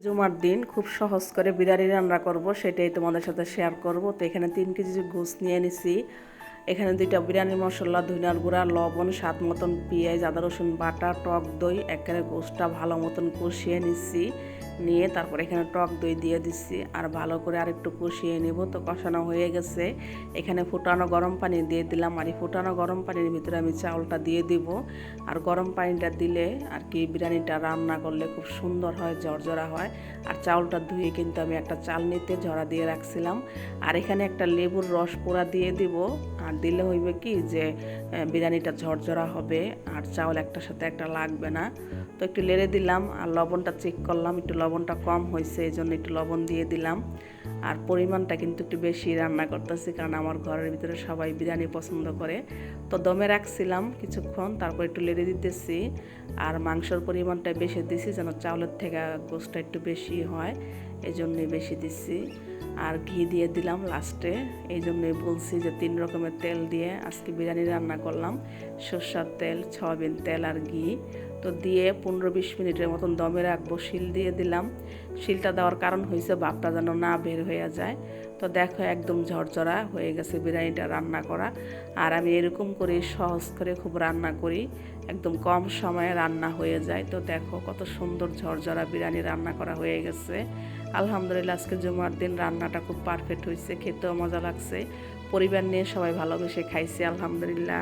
জুমার দিন খুব সহজ করে বিরিয়ানি রান্না করব, সেটাই তোমাদের সাথে শেয়ার করব। তো এখানে তিন কেজি গোস নিয়ে নিছি এখানে দুইটা বিরিয়ানি মশলা, ধনিয়ার গুঁড়া, লবণ, স্বাদ মতন পেঁয়াজ, আদা, রসুন বাটা, টক দই একেবারে গোসটা ভালো মতন কষিয়ে নিচ্ছি। নিয়ে তারপর এখানে টক দই দিয়ে দিচ্ছি। আর ভালো করে আর একটু কষিয়ে নেব। তো কষানো হয়ে গেছে। এখানে ফুটানো গরম পানি দিয়ে দিলাম। আর এই ফুটানো গরম পানির ভিতরে আমি চাউলটা দিয়ে দিব। আর গরম পানিটা দিলে আর কি বিরিয়ানিটা রান্না করলে খুব সুন্দর হয় জর্জরা হয়। আর চাউলটা ধুয়ে কিন্তু আমি একটা চালনিতে ঝরা দিয়ে রাখছিলাম। আর এখানে একটা লেবুর রস পোড়া দিয়ে দিব। আর দিলে হইবে কি যে বিরিয়ানিটা ঝরঝরা হবে আর চাউল একটার সাথে একটা লাগবে না। তো একটু লেড়ে দিলাম আর লবণটা চেক করলাম, একটু লবণটা কম হয়েছে এই জন্য একটু লবণ দিয়ে দিলাম। আর পরিমাণটা কিন্তু একটু বেশি রান্না করতেছি, কারণ আমার ঘরের ভিতরে সবাই বিরিয়ানি পছন্দ করে। তো দমে রাখছিলাম কিছুক্ষণ, তারপর একটু লেড়ে দিতেছি। আর মাংসর পরিমাণটা বেশি দিছি যেন চাউলের থেকে গোষ্ঠটা একটু বেশি হয় এই জন্যই বেশি দিচ্ছি আর ঘি দিয়ে দিলাম লাস্টে এই জন্যই বলছি যে তিন রকমের তেল দিয়ে আজকে বিরিয়ানি রান্না করলাম। সর্ষার তেল, সয়াবিন তেল আর ঘি। তো দিয়ে পনেরো বিশ মিনিটের মতন দমে রাখব, শিল দিয়ে দিলাম। শিলটা দেওয়ার কারণ হয়েছে ভাপটা যেন না বের হয়ে যায়। তো দেখো একদম ঝরঝরা হয়ে গেছে বিরিয়ানিটা রান্না করা। আর আমি এরকম করে সহজ করে খুব রান্না করি, একদম কম সময়ে রান্না হয়ে যায়। তো দেখো কত সুন্দর ঝরঝরা বিরিয়ানি রান্না করা হয়ে গেছে। আলহামদুলিল্লাহ আজকে জুমার দিন রান্নাটা খুব পারফেক্ট হয়েছে খেতেও মজা লাগছে। পরিবার নিয়ে সবাই ভালোবেসে খাইছে, আলহামদুলিল্লাহ।